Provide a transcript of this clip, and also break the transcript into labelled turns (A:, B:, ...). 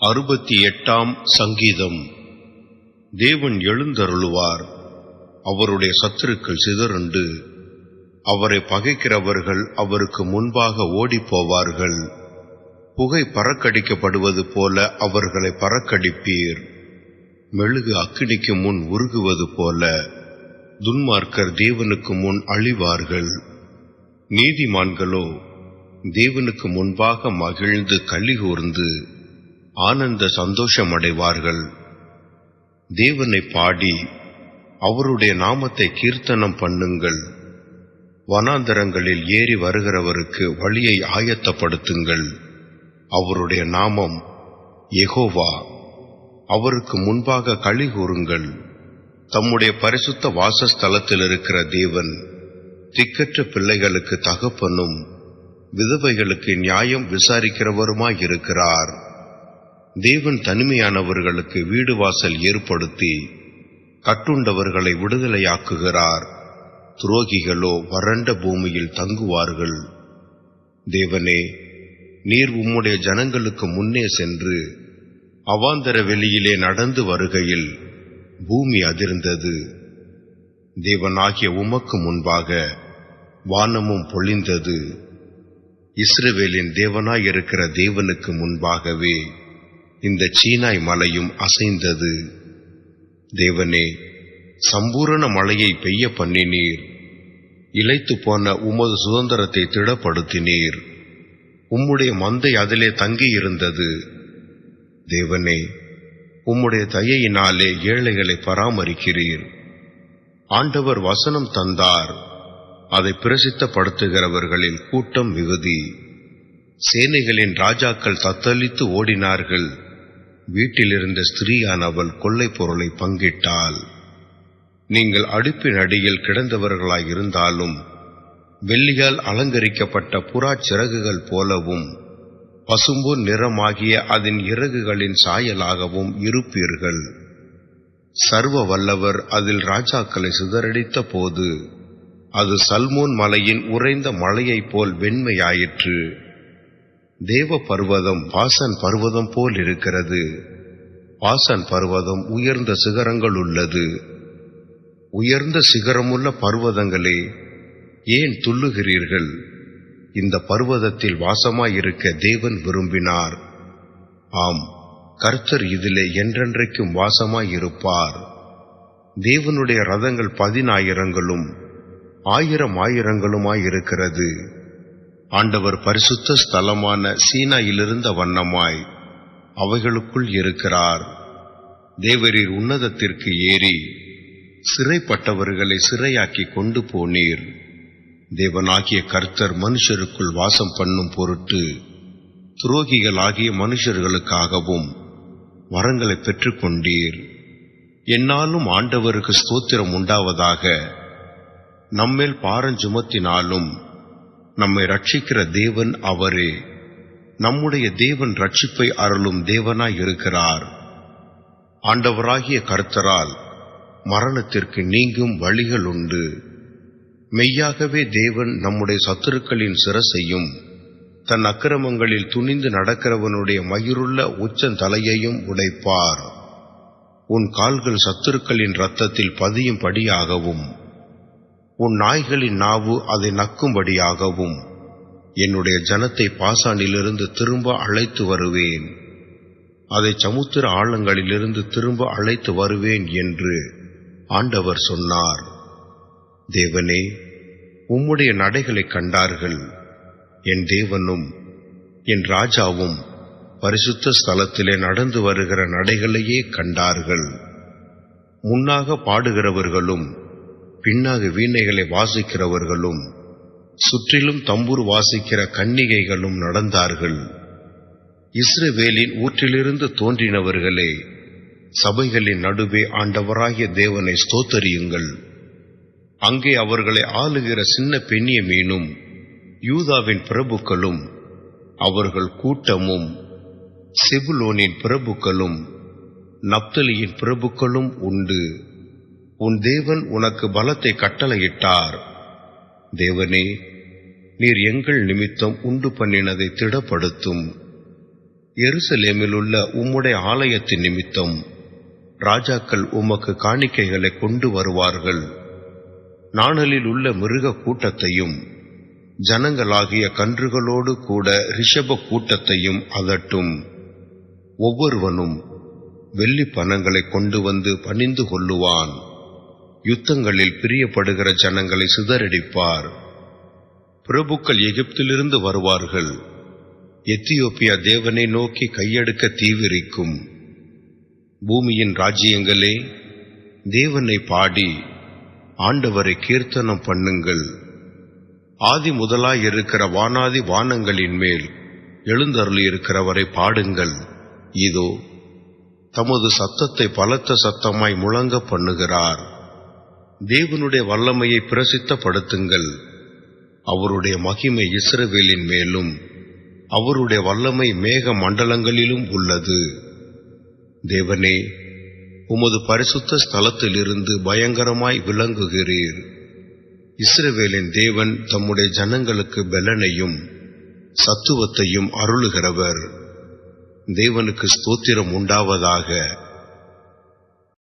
A: அறுபத்தி எட்டாம் சங்கீதம். தேவன் எழுந்தருளுவார். அவருடைய சத்துருக்கள் சிதறுண்டு அவரை பகைக்கிறவர்கள் அவருக்கு முன்பாக ஓடிப் போவார்கள் புகை பறக்கடிக்கப்படுவது போல அவர்களை பறக்கடிப்பீர். மெழுகு அக்கினிக்கு முன் உருகுவது போல துன்மார்க்கர் தேவனுக்கு முன் அழிவார்கள். நீதிமான்களோ தேவனுக்கு முன்பாக மகிழ்ந்து கலிகூர்ந்து ஆனந்த சந்தோஷமடைவார்கள். தேவனை பாடி அவருடைய நாமத்தை கீர்த்தனம் பண்ணுங்கள். வனாந்தரங்களில் ஏறி வருகிறவருக்கு வழியை ஆயத்தப்படுத்துங்கள். அவருடைய நாமம் எகோவா அவருக்கு முன்பாக களி கூறுங்கள். தம்முடைய பரிசுத்த வாசஸ்தலத்தில் இருக்கிற தேவன் திக்கற்ற பிள்ளைகளுக்கு தகப்பனும் விதவைகளுக்கு நியாயம் விசாரிக்கிறவருமாயிருக்கிறார். தேவன் தனிமையானவர்களுக்கு வீடு வாசல் ஏற்படுத்தி கட்டுண்டவர்களை விடுதலையாக்குகிறார். துரோகிகளோ வறண்ட பூமியில் தங்குவார்கள். தேவனே நீர் உம்முடைய ஜனங்களுக்கு முன்னே சென்று அவாந்தர வெளியிலே நடந்து வருகையில் பூமி அதிர்ந்தது. தேவனாகிய உமக்கு முன்பாக வானமும் பொழிந்தது. இஸ்ரவேலின் தேவனாயிருக்கிற தேவனுக்கு முன்பாகவே இந்த சீனாய் மலையும் அசைந்தது. தேவனே சம்பூரண மழையை பெய்ய பண்ணினீர். இழைத்து போன உமது சுதந்திரத்தை திடப்படுத்தினீர். உம்முடைய மந்தை அதிலே தங்கியிருந்தது. தேவனே உம்முடைய தயையினாலே ஏழைகளை பராமரிக்கிறீர். ஆண்டவர் வசனம் தந்தார். அதை பிரசித்தப்படுத்துகிறவர்களின் கூட்டம் மிகுதி. சேனைகளின் ராஜாக்கள் தத்தளித்து ஓடினார்கள். வீட்டிலிருந்த ஸ்திரீயானவள் கொள்ளை பொருளை பங்கிட்டாள். நீங்கள் அடுப்பின் அடியில் கிடந்தவர்களாய் இருந்தாலும் வெள்ளியால் அலங்கரிக்கப்பட்ட புறாச் சிறகுகள் போலவும் பசும்பு நிறமாகிய அதன் இறகுகளின் சாயலாகவும் இருப்பீர்கள். சர்வ வல்லவர் அதில் ராஜாக்களை சிதறடித்த போது அது சல்மோன் மலையின் உறைந்த மலையைப் போல் வெண்மையாயிற்று. தேவ பர்வதம் பாசன் பர்வதம் போல் இருக்கிறது. பாசன் பர்வதம் உயர்ந்த சிகரங்கள் உள்ளது. உயர்ந்த சிகரமுள்ள பர்வதங்களே ஏன் துள்ளுகிறீர்கள்? இந்த பர்வதத்தில் வாசமாயிருக்க தேவன் விரும்பினார். ஆம் கர்த்தர் இதிலே என்றென்றைக்கும் வாசமாயிருப்பார். தேவனுடைய ரதங்கள் பதினாயிரங்களும் ஆயிரம் ஆயிரங்களுமாயிருக்கிறது. ஆண்டவர் பரிசுத்த ஸ்தலமான சீனாயிலிருந்த வண்ணமாய் அவைகளுக்குள் இருக்கிறார். தேவரீர் உன்னதத்திற்கு ஏறி சிறைப்பட்டவர்களை சிறையாக்கி கொண்டு போனீர். தேவனாகிய கர்த்தர் மனுஷருக்குள் வாசம் பண்ணும் பொருட்டு துரோகிகளாகிய மனுஷர்களுக்காகவும் வரங்களை பெற்றுக்கொண்டீர். என்னாலும் ஆண்டவருக்கு ஸ்தோத்திரம் உண்டாவதாக நம்மேல் பாரஞ்சுமத்தினாலும் நம்மை ரட்சிக்கிற தேவன் அவரே. நம்முடைய தேவன் ரட்சிப்பை அருளும் தேவனாய் இருக்கிறார். ஆண்டவராகிய கர்த்தரால் மரணத்திற்கு நீங்கும் வழிகள் உண்டு. மெய்யாகவே தேவன் நம்முடைய சத்துருக்களின் சிரசையும் தன் அக்கிரமங்களில் துணிந்து நடக்கிறவனுடைய மயிருள்ள உச்சந்தலையையும் உடைப்பார். உன் கால்கள் சத்துருக்களின் இரத்தத்தில் பதியும்படியாகவும் உன் நாய்களின் நாவு அதை நக்கும்படியாகவும் என்னுடைய ஜனத்தை பாசானிலிருந்து திரும்ப அழைத்து வருவேன். அதை சமுத்திர ஆழங்களிலிருந்து திரும்ப அழைத்து வருவேன் என்று ஆண்டவர் சொன்னார். தேவனே உம்முடைய நடைகளை கண்டார்கள். என் தேவனும் என் ராஜாவும் பரிசுத்த ஸ்தலத்திலே நடந்து வருகிற நடைகளையே கண்டார்கள். முன்னாக பாடுகிறவர்களும் பின்னாக வீணைகளை வாசிக்கிறவர்களும் சுற்றிலும் தம்பூர் வாசிக்கிற கன்னிகைகளும் நடந்தார்கள். இஸ்ரவேலின் ஊற்றிலிருந்து தோன்றினவர்களே சபைகளின் நடுவே ஆண்டவராகிய தேவனை ஸ்தோத்தரியுங்கள். அங்கே அவர்களை ஆளுகிற சின்ன பெண்ணிய மீனும் யூதாவின் பிரபுக்களும் அவர்கள் கூட்டமும் செபுலோனின் பிரபுக்களும் நப்தலியின் பிரபுக்களும் உண்டு. உன் தேவன் உனக்கு பலத்தை கட்டளையிட்டார். தேவனே நீர் எங்கள் நிமித்தம் உண்டு பண்ணினதை திடப்படுத்தும். எருசலேமில் உள்ள உம்முடைய ஆலயத்தின் நிமித்தம் ராஜாக்கள் உமக்கு காணிக்கைகளை கொண்டு வருவார்கள். நாணலில் உள்ள மிருக கூட்டத்தையும் ஜனங்களாகிய கன்றுகளோடு கூட ரிஷப கூட்டத்தையும் அதட்டும். ஒவ்வொருவனும் வெள்ளி பணங்களை கொண்டு வந்து பணிந்து கொள்ளுவான். யுத்தங்களில் பிரியப்படுகிற ஜனங்களை சிதறடிப்பார். பிரபுக்கள் எகிப்திலிருந்து வருவார்கள். எத்தியோப்பியா தேவனை நோக்கி கையெடுக்க தீவிரிக்கும். பூமியின் ராஜ்யங்களே தேவனை பாடி ஆண்டவரை கீர்த்தனம் பண்ணுங்கள். ஆதி முதலாய் இருக்கிற வானாதி வானங்களின் மேல் எழுந்தருளி இருக்கிறவரை பாடுங்கள். இதோ தமது சத்தத்தை பலத்த சத்தமாய் முழங்க பண்ணுகிறார். தேவனுடைய வல்லமையை பிரசித்தப்படுத்துங்கள். அவருடைய மகிமை இஸ்ரவேலின் மேலும் அவருடைய வல்லமை மேக மண்டலங்களிலும் உள்ளது. தேவனே உமது பரிசுத்த ஸ்தலத்திலிருந்து பயங்கரமாய் விளங்குகிறீர். இஸ்ரவேலின் தேவன் தம்முடைய ஜனங்களுக்கு பெலனையும் சத்துவத்தையும் அருளுகிறவர். தேவனுக்கு ஸ்தோத்திரம் உண்டாவதாக.